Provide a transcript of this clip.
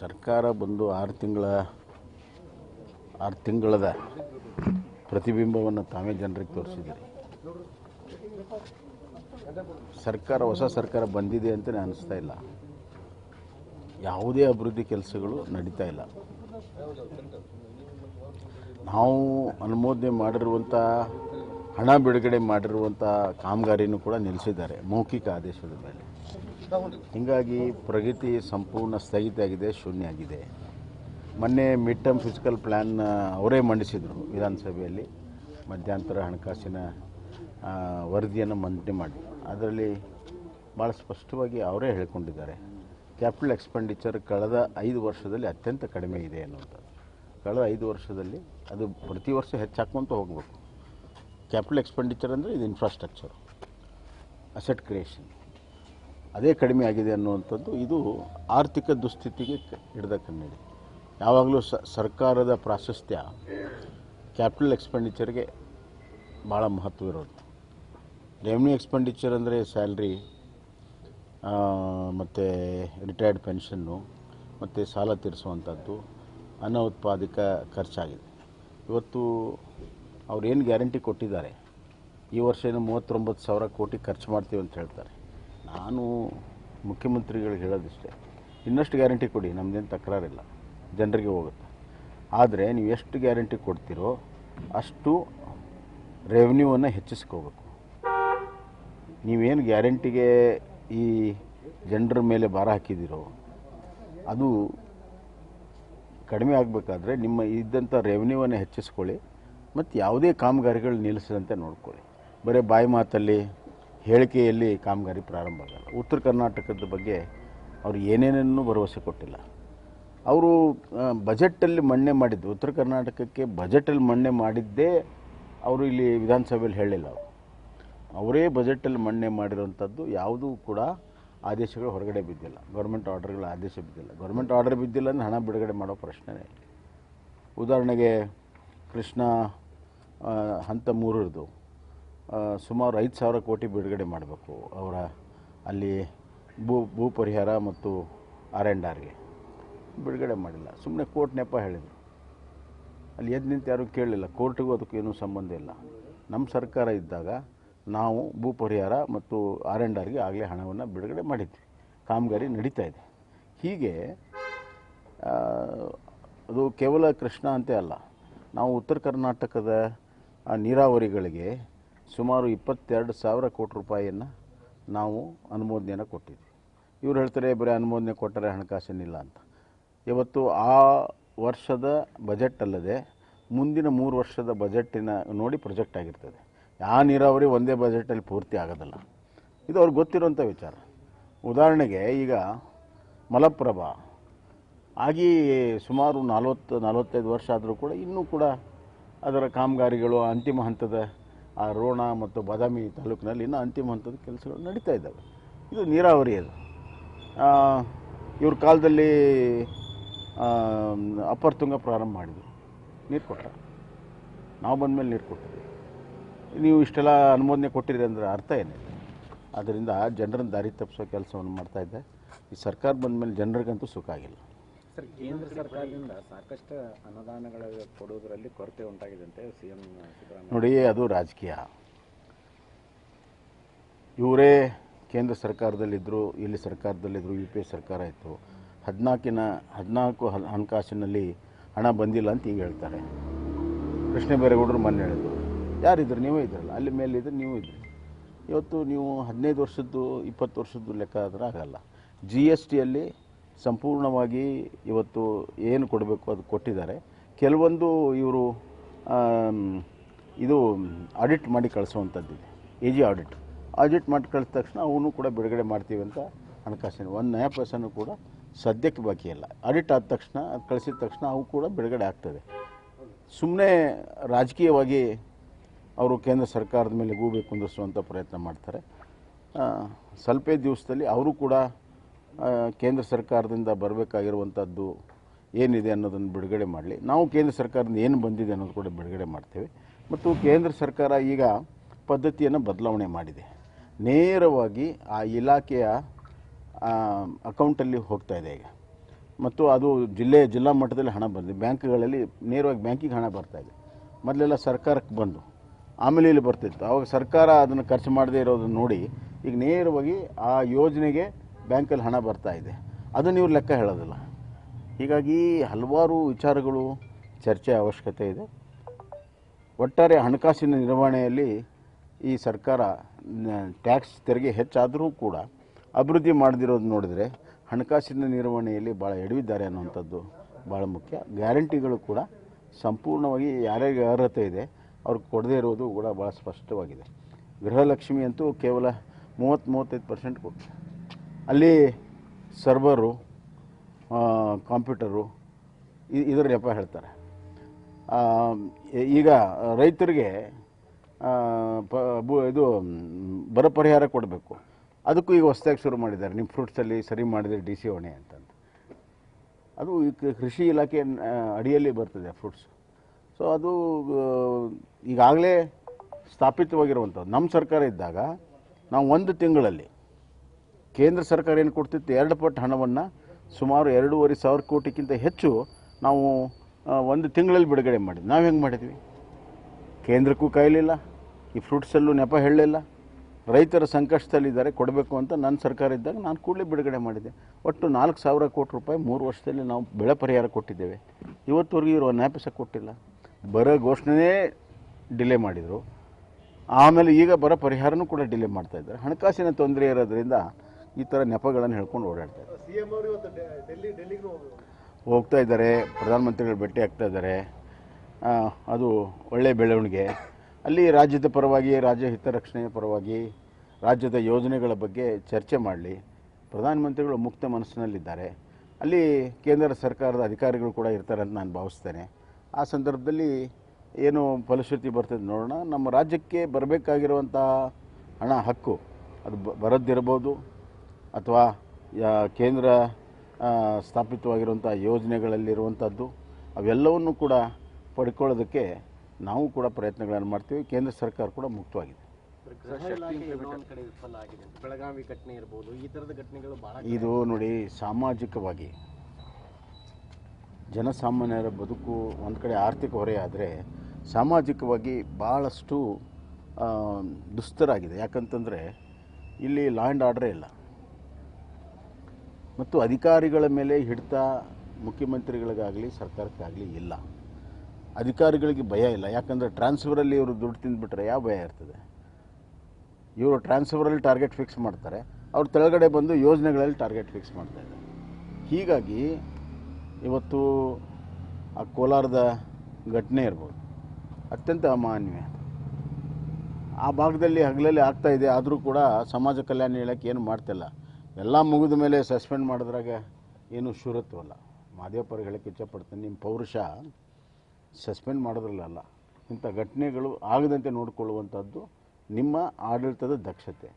ಸರ್ಕಾರ ಬಂದು ಆರು ತಿಂಗಳ, ಆರು ತಿಂಗಳದ ಪ್ರತಿಬಿಂಬವನ್ನು ತಾವೇ ಜನರಿಗೆ ತೋರಿಸಿದ್ದೀರಿ. ಸರ್ಕಾರ, ಹೊಸ ಸರ್ಕಾರ ಬಂದಿದೆ ಅಂತಲೇ ಅನಿಸ್ತಾ ಇಲ್ಲ. ಯಾವುದೇ ಅಭಿವೃದ್ಧಿ ಕೆಲಸಗಳು ನಡೀತಾ ಇಲ್ಲ. ನಾವು ಅನುಮೋದನೆ ಮಾಡಿರುವಂಥ, ಹಣ ಬಿಡುಗಡೆ ಮಾಡಿರುವಂಥ ಕಾಮಗಾರಿನೂ ಕೂಡ ನಿಲ್ಲಿಸಿದ್ದಾರೆ ಮೌಖಿಕ ಆದೇಶದ ಮೇಲೆ. ಹೀಗಾಗಿ ಪ್ರಗತಿ ಸಂಪೂರ್ಣ ಸ್ಥಗಿತ ಆಗಿದೆ ಶೂನ್ಯ ಆಗಿದೆ. ಮೊನ್ನೆ ಮಿಡ್ ಟರ್ಮ್ ಫಿಸಿಕಲ್ ಪ್ಲ್ಯಾನ್ ಅವರೇ ಮಂಡಿಸಿದರು ವಿಧಾನಸಭೆಯಲ್ಲಿ ಮಧ್ಯಂತರ ಹಣಕಾಸಿನ ವರದಿಯನ್ನು ಮಂಡನೆ ಮಾಡಿ. ಅದರಲ್ಲಿ ಭಾಳ ಸ್ಪಷ್ಟವಾಗಿ ಅವರೇ ಹೇಳ್ಕೊಂಡಿದ್ದಾರೆ ಕ್ಯಾಪಿಟಲ್ ಎಕ್ಸ್ಪೆಂಡಿಚರ್ ಕಳೆದ ಐದು ವರ್ಷದಲ್ಲಿ ಅತ್ಯಂತ ಕಡಿಮೆ ಇದೆ ಅನ್ನುವಂಥದ್ದು. ಕಳೆದ ಐದು ವರ್ಷದಲ್ಲಿ ಅದು ಪ್ರತಿ ವರ್ಷ ಹೆಚ್ಚಾಕ್ಕೊಂತ ಹೋಗಬೇಕು. ಕ್ಯಾಪಿಟಲ್ ಎಕ್ಸ್ಪೆಂಡಿಚರ್ ಅಂದರೆ ಇದು ಇನ್ಫ್ರಾಸ್ಟ್ರಕ್ಚರ್ ಅಸೆಟ್ ಕ್ರಿಯೇಷನ್ ಅದೇ ಕಡಿಮೆ ಆಗಿದೆ ಅನ್ನುವಂಥದ್ದು ಇದು ಆರ್ಥಿಕ ದುಸ್ಥಿತಿಗೆ ಹಿಡಿದ ಕನ್ನಡಿ. ಯಾವಾಗಲೂ ಸರ್ಕಾರದ ಪ್ರಾಶಸ್ತ್ಯ ಕ್ಯಾಪಿಟಲ್ ಎಕ್ಸ್ಪೆಂಡಿಚರ್ಗೆ ಭಾಳ ಮಹತ್ವ ಇರೋದು. ರೆವಿನ್ಯೂ ಎಕ್ಸ್ಪೆಂಡಿಚರ್ ಅಂದರೆ ಸ್ಯಾಲ್ರಿ ಮತ್ತು ರಿಟೈರ್ಡ್ ಪೆನ್ಷನ್ನು ಮತ್ತು ಸಾಲ ತೀರಿಸುವಂಥದ್ದು ಅನೌತ್ಪಾದಿಕ ಖರ್ಚಾಗಿದೆ. ಇವತ್ತು ಅವ್ರು ಏನು ಗ್ಯಾರಂಟಿ ಕೊಟ್ಟಿದ್ದಾರೆ? ಈ ವರ್ಷ ಏನು ಮೂವತ್ತೊಂಬತ್ತು ಸಾವಿರ ಕೋಟಿ ಖರ್ಚು ಮಾಡ್ತೀವಿ ಅಂತ ಹೇಳ್ತಾರೆ. ನಾನು ಮುಖ್ಯಮಂತ್ರಿಗಳಿಗೆ ಹೇಳೋದಿಷ್ಟೇ, ಇನ್ನಷ್ಟು ಗ್ಯಾರಂಟಿ ಕೊಡಿ ನಮ್ಮದೇನು ತಕರಾರಿಲ್ಲ, ಜನರಿಗೆ ಹೋಗುತ್ತೆ. ಆದರೆ ನೀವು ಎಷ್ಟು ಗ್ಯಾರಂಟಿ ಕೊಡ್ತೀರೋ ಅಷ್ಟು ರೆವೆನ್ಯೂವನ್ನು ಹೆಚ್ಚಿಸ್ಕೋಬೇಕು. ನೀವೇನು ಗ್ಯಾರಂಟಿಗೆ ಈ ಜನರ ಮೇಲೆ ಭಾರ ಹಾಕಿದ್ದೀರೋ, ಅದು ಕಡಿಮೆ ಆಗಬೇಕಾದ್ರೆ ನಿಮ್ಮ ಇದ್ದಂಥ ರೆವೆನ್ಯೂವನ್ನು ಹೆಚ್ಚಿಸ್ಕೊಳ್ಳಿ, ಮತ್ತು ಯಾವುದೇ ಕಾಮಗಾರಿಗಳು ನಿಲ್ಲಿಸದಂತೆ ನೋಡ್ಕೊಳ್ಳಿ. ಬರೀ ಬಾಯಿ ಮಾತಲ್ಲಿ ಹೇಳಿಕೆಯಲ್ಲಿ ಕಾಮಗಾರಿ ಪ್ರಾರಂಭ ಆಗಲ್ಲ. ಉತ್ತರ ಕರ್ನಾಟಕದ ಬಗ್ಗೆ ಅವರು ಏನೇನನ್ನೂ ಭರವಸೆ ಕೊಟ್ಟಿಲ್ಲ. ಅವರು ಬಜೆಟಲ್ಲಿ ಮಣ್ಣೆ ಮಾಡಿದ್ದು, ಉತ್ತರ ಕರ್ನಾಟಕಕ್ಕೆ ಬಜೆಟಲ್ಲಿ ಮಣ್ಣೆ ಮಾಡಿದ್ದೇ ಅವರು ಇಲ್ಲಿ ವಿಧಾನಸಭೆಯಲ್ಲಿ ಹೇಳಿಲ್ಲ ಅವರು. ಅವರೇ ಬಜೆಟಲ್ಲಿ ಮಣ್ಣೆ ಮಾಡಿರೋಂಥದ್ದು ಯಾವುದೂ ಕೂಡ ಆದೇಶಗಳು ಹೊರಗಡೆ ಬಿದ್ದಿಲ್ಲ. ಗೌರ್ಮೆಂಟ್ ಆರ್ಡರ್ಗಳ ಆದೇಶ ಬಿದ್ದಿಲ್ಲ. ಗೌರ್ಮೆಂಟ್ ಆರ್ಡರ್ ಬಿದ್ದಿಲ್ಲ ಅಂದರೆ ಹಣ ಬಿಡುಗಡೆ ಮಾಡೋ ಪ್ರಶ್ನೆನೇ ಇಲ್ಲ. ಉದಾಹರಣೆಗೆ ಕೃಷ್ಣ ಹಂತ ಮೂರರದು ಸುಮಾರು ಐದು ಸಾವಿರ ಕೋಟಿ ಬಿಡುಗಡೆ ಮಾಡಬೇಕು ಅವರ ಅಲ್ಲಿ ಭೂ ಭೂ ಪರಿಹಾರ ಮತ್ತು ಆರ್ ಆ್ಯಂಡ್ ಆರ್ಗೆ ಬಿಡುಗಡೆ ಮಾಡಿಲ್ಲ. ಸುಮ್ಮನೆ ಕೋರ್ಟ್ ನೆಪ ಹೇಳಿದರು. ಅಲ್ಲಿ ಎದ್ದು ನಿಂತು ಯಾರೂ ಕೇಳಲಿಲ್ಲ ಕೋರ್ಟಿಗೂ ಅದಕ್ಕೇನೂ ಸಂಬಂಧ ಇಲ್ಲ. ನಮ್ಮ ಸರ್ಕಾರ ಇದ್ದಾಗ ನಾವು ಭೂ ಪರಿಹಾರ ಮತ್ತು ಆರ್ ಆ್ಯಂಡ್ ಆರ್ಗೆ ಆಗಲೇ ಹಣವನ್ನು ಬಿಡುಗಡೆ ಮಾಡಿದ್ವಿ. ಕಾಮಗಾರಿ ನಡೀತಾ ಇದೆ. ಹೀಗೆ ಅದು ಕೇವಲ ಕೃಷ್ಣ ಅಂತೇ ಅಲ್ಲ. ನಾವು ಉತ್ತರ ಕರ್ನಾಟಕದ ನೀರಾವರಿಗಳಿಗೆ ಸುಮಾರು ಇಪ್ಪತ್ತೆರಡು ಸಾವಿರ ಕೋಟಿ ರೂಪಾಯಿಯನ್ನು ನಾವು ಅನುಮೋದನೆಯನ್ನು ಕೊಟ್ಟಿದ್ವಿ. ಇವ್ರು ಹೇಳ್ತಾರೆ ಬರೀ ಅನುಮೋದನೆ ಕೊಟ್ಟರೆ ಹಣಕಾಸಿನಿಲ್ಲ ಅಂತ. ಇವತ್ತು ಆ ವರ್ಷದ ಬಜೆಟ್ ಅಲ್ಲದೆ ಮುಂದಿನ ಮೂರು ವರ್ಷದ ಬಜೆಟ್ಟಿನ ನೋಡಿ ಪ್ರೊಜೆಕ್ಟ್ ಆಗಿರ್ತದೆ. ಯಾವ ನೀರಾವರಿ ಒಂದೇ ಬಜೆಟಲ್ಲಿ ಪೂರ್ತಿ ಆಗೋದಲ್ಲ. ಇದು ಅವ್ರಿಗೆ ಗೊತ್ತಿರುವಂಥ ವಿಚಾರ. ಉದಾಹರಣೆಗೆ ಈಗ ಮಲಪ್ರಭಾ ಆಗಿ ಸುಮಾರು ನಲವತ್ತು, ನಲವತ್ತೈದು ವರ್ಷ ಆದರೂ ಕೂಡ ಇನ್ನೂ ಕೂಡ ಅದರ ಕಾಮಗಾರಿಗಳು ಅಂತಿಮ ಹಂತದ ಆ ರೋಣ ಮತ್ತು ಬಾದಾಮಿ ತಾಲೂಕಿನಲ್ಲಿ ಇನ್ನೂ ಅಂತಿಮ ಹಂತದ ಕೆಲಸಗಳು ನಡೀತಾ ಇದ್ದಾವೆ. ಇದು ನೀರಾವರಿ ಅದು ಇವ್ರ ಕಾಲದಲ್ಲಿ ಅಪ್ಪರ್ ತುಂಗ ಪ್ರಾರಂಭ ಮಾಡಿದ್ವಿ ನೀರು ಕೊಟ್ಟ ನಾವು ಬಂದ ಮೇಲೆ ನೀರು ಕೊಟ್ಟಿದ್ವಿ. ನೀವು ಇಷ್ಟೆಲ್ಲ ಅನುಮೋದನೆ ಕೊಟ್ಟಿರಿ ಅಂದರೆ ಅರ್ಥ ಏನಿದೆ ಆದ್ದರಿಂದ ಜನರನ್ನು ದಾರಿ ತಪ್ಪಿಸೋ ಕೆಲಸವನ್ನು ಮಾಡ್ತಾ ಇದ್ದೆ. ಈ ಸರ್ಕಾರ ಬಂದ ಮೇಲೆ ಜನರಿಗಂತೂ ಸುಖ ಆಗಿಲ್ಲ. ಸರ್, ಕೇಂದ್ರ ಸರ್ಕಾರದಿಂದ ಸಾಕಷ್ಟು ಅನುದಾನಗಳ ಕೊಡುವುದರಲ್ಲಿ ಕೊರತೆ ಉಂಟಾಗಿದೆ ಅಂತ ಸಿಎಂ ನೋಡಿ, ಅದು ರಾಜಕೀಯ. ಇವರೇ ಕೇಂದ್ರ ಸರ್ಕಾರದಲ್ಲಿದ್ದರು ಇಲ್ಲಿ ಸರ್ಕಾರದಲ್ಲಿದ್ದರು ಯು ಪಿ ಎ ಸರ್ಕಾರ ಇತ್ತು. ಹದಿನಾಲ್ಕಿನ ಹದಿನಾಲ್ಕು ಹಣಕಾಸಿನಲ್ಲಿ ಹಣ ಬಂದಿಲ್ಲ ಅಂತ ಈಗ ಹೇಳ್ತಾರೆ. ಕೃಷ್ಣ ಬೈರೇಗೌಡರು ಮೊನ್ನೆ ಹೇಳಿದ್ರು. ಯಾರಿದ್ರು? ನೀವೇ ಇದ್ರಲ್ಲ. ಅಲ್ಲಿ ಮೇಲೆ ಇದ್ರೆ ನೀವು ಇದ್ರಿ. ಇವತ್ತು ನೀವು ಹದಿನೈದು ವರ್ಷದ್ದು, ಇಪ್ಪತ್ತು ವರ್ಷದ್ದು ಲೆಕ್ಕ ಆದರೆ ಆಗಲ್ಲ. ಜಿ ಎಸ್ ಟಿಯಲ್ಲಿ ಸಂಪೂರ್ಣವಾಗಿ ಇವತ್ತು ಏನು ಕೊಡಬೇಕು ಅದು ಕೊಟ್ಟಿದ್ದಾರೆ. ಕೆಲವೊಂದು ಇವರು ಇದು ಆಡಿಟ್ ಮಾಡಿ ಕಳಿಸುವಂಥದ್ದಿದೆ ಎ ಜಿ ಆಡಿಟ್ ಆಡಿಟ್ ಮಾಡಿ ಕಳಿಸಿದ ತಕ್ಷಣ ಅವನು ಕೂಡ ಬಿಡುಗಡೆ ಮಾಡ್ತೀವಿ ಅಂತ ಹಣಕಾಸಿನ ಒಂದು ನಯ ಕೂಡ ಸದ್ಯಕ್ಕೆ ಬಾಕಿ ಇಲ್ಲ. ಆಡಿಟ್ ಆದ ತಕ್ಷಣ ಅದು ಕಳಿಸಿದ ತಕ್ಷಣ ಅವು ಕೂಡ ಬಿಡುಗಡೆ ಆಗ್ತದೆ. ಸುಮ್ಮನೆ ರಾಜಕೀಯವಾಗಿ ಅವರು ಕೇಂದ್ರ ಸರ್ಕಾರದ ಮೇಲೆ ಗೂಬೆ ಕುಂದಿಸುವಂಥ ಪ್ರಯತ್ನ ಮಾಡ್ತಾರೆ. ಸ್ವಲ್ಪೇ ದಿವಸದಲ್ಲಿ ಅವರು ಕೂಡ ಕೇಂದ್ರ ಸರ್ಕಾರದಿಂದ ಬರಬೇಕಾಗಿರುವಂಥದ್ದು ಏನಿದೆ ಅನ್ನೋದನ್ನು ಬಿಡುಗಡೆ ಮಾಡಲಿ. ನಾವು ಕೇಂದ್ರ ಸರ್ಕಾರದಿಂದ ಏನು ಬಂದಿದೆ ಅನ್ನೋದು ಕೂಡ ಬಿಡುಗಡೆ ಮಾಡ್ತೇವೆ. ಮತ್ತು ಕೇಂದ್ರ ಸರ್ಕಾರ ಈಗ ಪದ್ಧತಿಯನ್ನು ಬದಲಾವಣೆ ಮಾಡಿದೆ. ನೇರವಾಗಿ ಆ ಇಲಾಖೆಯ ಅಕೌಂಟಲ್ಲಿ ಹೋಗ್ತಾ ಇದೆ ಈಗ. ಮತ್ತು ಅದು ಜಿಲ್ಲೆ, ಜಿಲ್ಲಾ ಮಟ್ಟದಲ್ಲಿ ಹಣ ಬಂದಿದೆ. ಬ್ಯಾಂಕ್ಗಳಲ್ಲಿ ನೇರವಾಗಿ ಬ್ಯಾಂಕಿಗೆ ಹಣ ಬರ್ತಾ ಇದೆ. ಮೊದಲೆಲ್ಲ ಸರ್ಕಾರಕ್ಕೆ ಬಂದು ಆಮೇಲೆ ಇಲ್ಲಿ ಬರ್ತಿತ್ತು. ಆವಾಗ ಸರ್ಕಾರ ಅದನ್ನು ಖರ್ಚು ಮಾಡದೇ ಇರೋದನ್ನು ನೋಡಿ ಈಗ ನೇರವಾಗಿ ಆ ಯೋಜನೆಗೆ ಬ್ಯಾಂಕಲ್ಲಿ ಹಣ ಬರ್ತಾ ಇದೆ. ಅದನ್ನು ಇವ್ರು ಲೆಕ್ಕ ಹೇಳೋದಿಲ್ಲ. ಹೀಗಾಗಿ ಹಲವಾರು ವಿಚಾರಗಳು ಚರ್ಚೆ ಅವಶ್ಯಕತೆ ಇದೆ. ಒಟ್ಟಾರೆ ಹಣಕಾಸಿನ ನಿರ್ವಹಣೆಯಲ್ಲಿ ಈ ಸರ್ಕಾರ ಟ್ಯಾಕ್ಸ್ ತೆರಿಗೆ ಹೆಚ್ಚಾದರೂ ಕೂಡ ಅಭಿವೃದ್ಧಿ ಮಾಡದಿರೋದು ನೋಡಿದರೆ ಹಣಕಾಸಿನ ನಿರ್ವಹಣೆಯಲ್ಲಿ ಭಾಳ ಎಡವಿದ್ದಾರೆ ಅನ್ನುವಂಥದ್ದು ಭಾಳ ಮುಖ್ಯ. ಗ್ಯಾರಂಟಿಗಳು ಕೂಡ ಸಂಪೂರ್ಣವಾಗಿ ಯಾರ್ಯಾರಿಗೆ ಅರ್ಹತೆ ಇದೆ ಅವ್ರಿಗೆ ಕೊಡದೇ ಇರೋದು ಕೂಡ ಭಾಳ ಸ್ಪಷ್ಟವಾಗಿದೆ. ಗೃಹಲಕ್ಷ್ಮಿ ಅಂತೂ ಕೇವಲ ಮೂವತ್ತು ಮೂವತ್ತೈದು ಪರ್ಸೆಂಟ್ ಕೊಟ್ಟು ಅಲ್ಲಿ ಸರ್ವರು ಕಾಂಪ್ಯೂಟರು ಇದರ ನೆಪ ಹೇಳ್ತಾರೆ. ಈಗ ರೈತರಿಗೆ ಇದು, ಬರ ಪರಿಹಾರ ಕೊಡಬೇಕು. ಅದಕ್ಕೂ ಈಗ ಹೊಸದಾಗಿ ಶುರು ಮಾಡಿದ್ದಾರೆ. ನಿಮ್ಮ ಫ್ರೂಟ್ಸಲ್ಲಿ ಸರಿ ಮಾಡಿದರೆ ಡಿ ಸಿ ಹೊಣೆ ಅಂತಂದು. ಅದು ಕೃಷಿ ಇಲಾಖೆ ಅಡಿಯಲ್ಲಿ ಬರ್ತದೆ ಫ್ರೂಟ್ಸ್ ಸೊ ಅದು ಈಗಾಗಲೇ ಸ್ಥಾಪಿತವಾಗಿರುವಂಥದ್ದು. ನಮ್ಮ ಸರ್ಕಾರ ಇದ್ದಾಗ, ನಾವು ಒಂದು ತಿಂಗಳಲ್ಲಿ ಕೇಂದ್ರ ಸರ್ಕಾರ ಏನು ಕೊಡ್ತಿತ್ತು? ಎರಡು ಪಟ್ಟು ಹಣವನ್ನು ಸುಮಾರು ಎರಡೂವರೆ ಸಾವಿರ ಕೋಟಿಗಿಂತ ಹೆಚ್ಚು ನಾವು ಒಂದು ತಿಂಗಳಲ್ಲಿ ಬಿಡುಗಡೆ ಮಾಡಿದ್ವಿ. ನಾವು ಹೆಂಗೆ ಮಾಡಿದ್ವಿ? ಕೇಂದ್ರಕ್ಕೂ ಕಾಯಲಿಲ್ಲ, ಈ ಫ್ರೂಟ್ಸಲ್ಲೂ ನೆಪ ಹೇಳಲಿಲ್ಲ. ರೈತರ ಸಂಕಷ್ಟದಲ್ಲಿದ್ದಾರೆ, ಕೊಡಬೇಕು ಅಂತ ನನ್ನ ಸರ್ಕಾರ ಇದ್ದಾಗ ನಾನು ಕೂಡಲೇ ಬಿಡುಗಡೆ ಮಾಡಿದೆ. ಒಟ್ಟು ನಾಲ್ಕು ಸಾವಿರ ಕೋಟಿ ರೂಪಾಯಿ ಮೂರು ವರ್ಷದಲ್ಲಿ ನಾವು ಬೆಳೆ ಪರಿಹಾರ ಕೊಟ್ಟಿದ್ದೇವೆ. ಇವತ್ತುವರೆಗೂ ಇರುವ ನ್ಯಾಪಿಸ ಕೊಟ್ಟಿಲ್ಲ. ಬರ ಘೋಷಣೆನೇ ಡಿಲೇ ಮಾಡಿದರು. ಆಮೇಲೆ ಈಗ ಬರ ಪರಿಹಾರನೂ ಕೂಡ ಡಿಲೇ ಮಾಡ್ತಾ ಇದ್ದಾರೆ. ಹಣಕಾಸಿನ ತೊಂದರೆ ಇರೋದ್ರಿಂದ ಈ ಥರ ನೆಪಗಳನ್ನು ಹೇಳ್ಕೊಂಡು ಓಡಾಡ್ತಾ ಇದ್ದಾರೆ. ಅವರು ಇವತ್ತು ಡೆ- ಡೆಲ್ಲಿ ಡೆಲ್ಲಿಗೂ ಹೋಗ್ತಾ ಇದ್ದಾರೆ ಪ್ರಧಾನಮಂತ್ರಿಗಳು ಭೇಟಿ ಆಗ್ತಾ ಇದ್ದಾರೆ. ಅದು ಒಳ್ಳೆಯ ಬೆಳವಣಿಗೆ. ಅಲ್ಲಿ ರಾಜ್ಯದ ಪರವಾಗಿ ರಾಜ್ಯ ಹಿತರಕ್ಷಣೆಯ ಪರವಾಗಿ ರಾಜ್ಯದ ಯೋಜನೆಗಳ ಬಗ್ಗೆ ಚರ್ಚೆ ಮಾಡಲಿ. ಪ್ರಧಾನಮಂತ್ರಿಗಳು ಮುಕ್ತ ಮನಸ್ಸಿನಲ್ಲಿದ್ದಾರೆ. ಅಲ್ಲಿ ಕೇಂದ್ರ ಸರ್ಕಾರದ ಅಧಿಕಾರಿಗಳು ಕೂಡ ಇರ್ತಾರೆ ಅಂತ ನಾನು ಭಾವಿಸ್ತೇನೆ. ಆ ಸಂದರ್ಭದಲ್ಲಿ ಏನು ಫಲಶ್ರುತಿ ಬರ್ತದೆ ನೋಡೋಣ. ನಮ್ಮ ರಾಜ್ಯಕ್ಕೆ ಬರಬೇಕಾಗಿರುವಂತಹ ಹಣ ಹಕ್ಕು ಅದು ಬ- ಬರದ್ದಿರ್ಬೋದು. ಅಥವಾ ಯಾ- ಕೇಂದ್ರ ಸ್ಥಾಪಿತವಾಗಿರುವಂಥ ಯೋಜನೆಗಳಲ್ಲಿರುವಂಥದ್ದು ಅವೆಲ್ಲವನ್ನು ಕೂಡ ಪಡ್ಕೊಳ್ಳೋದಕ್ಕೆ ನಾವು ಕೂಡ ಪ್ರಯತ್ನಗಳನ್ನು ಮಾಡ್ತೀವಿ. ಕೇಂದ್ರ ಸರ್ಕಾರ ಕೂಡ ಮುಕ್ತವಾಗಿದೆ. ಬೆಳಗಾವಿ ಘಟನೆ ಇರ್ಬೋದು ಈ ಥರದ ಘಟನೆಗಳು ಇದು ನೋಡಿ ಸಾಮಾಜಿಕವಾಗಿ ಜನಸಾಮಾನ್ಯರ ಬದುಕು ಒಂದು ಕಡೆ ಆರ್ಥಿಕ ಹೊರೆ ಆದರೆ ಸಾಮಾಜಿಕವಾಗಿ ಭಾಳಷ್ಟು ದುಸ್ತರಾಗಿದೆ. ಯಾಕಂತಂದರೆ ಇಲ್ಲಿ ಲಾ ಆ್ಯಂಡ್ ಆರ್ಡ್ರೇ ಇಲ್ಲ. ಮತ್ತು ಅಧಿಕಾರಿಗಳ ಮೇಲೆ ಹಿಡಿತ ಮುಖ್ಯಮಂತ್ರಿಗಳಿಗಾಗಲಿ, ಸರ್ಕಾರಕ್ಕಾಗಲಿ ಇಲ್ಲ. ಅಧಿಕಾರಿಗಳಿಗೆ ಭಯ ಇಲ್ಲ. ಯಾಕಂದರೆ ಟ್ರಾನ್ಸ್ಫರಲ್ಲಿ ಇವರು ದುಡ್ಡು ತಿಂದುಬಿಟ್ರೆ ಯಾವ ಭಯ ಇರ್ತದೆ? ಇವರು ಟ್ರಾನ್ಸ್ಫರಲ್ಲಿ ಟಾರ್ಗೆಟ್ ಫಿಕ್ಸ್ ಮಾಡ್ತಾರೆ. ಅವ್ರ ತೆಳಗಡೆ ಬಂದು ಯೋಜನೆಗಳಲ್ಲಿ ಟಾರ್ಗೆಟ್ ಫಿಕ್ಸ್ ಮಾಡ್ತಾಯಿದ್ದಾರೆ ಹೀಗಾಗಿ ಇವತ್ತು ಆ ಕೋಲಾರದ ಘಟನೆ ಇರ್ಬೋದು. ಅತ್ಯಂತ ಅಮಾನ್ಯ. ಆ ಭಾಗದಲ್ಲಿ ಹಗಲಲ್ಲಿ ಆಗ್ತಾಯಿದೆ ಆದರೂ ಕೂಡ ಸಮಾಜ ಕಲ್ಯಾಣ ಇಲಾಖೆ ಏನು ಮಾಡ್ತಿಲ್ಲ. ಎಲ್ಲ ಮುಗಿದ ಮೇಲೆ ಸಸ್ಪೆಂಡ್ ಮಾಡಿದ್ರಾಗ ಏನು ಶೂರತ್ವಲ್ಲ ಮಾದೇವಪ್ಪರಿಗೆ ಹೇಳಕ್ಕೆ ಇಚ್ಛಪಡ್ತೀನಿ, ನಿಮ್ಮ ಪೌರುಷ ಸಸ್ಪೆಂಡ್ ಮಾಡೋದ್ರಲ್ಲ ಇಂಥ ಘಟನೆಗಳು ಆಗದಂತೆ ನೋಡಿಕೊಳ್ಳುವಂಥದ್ದು ನಿಮ್ಮ ಆಡಳಿತದ ದಕ್ಷತೆ.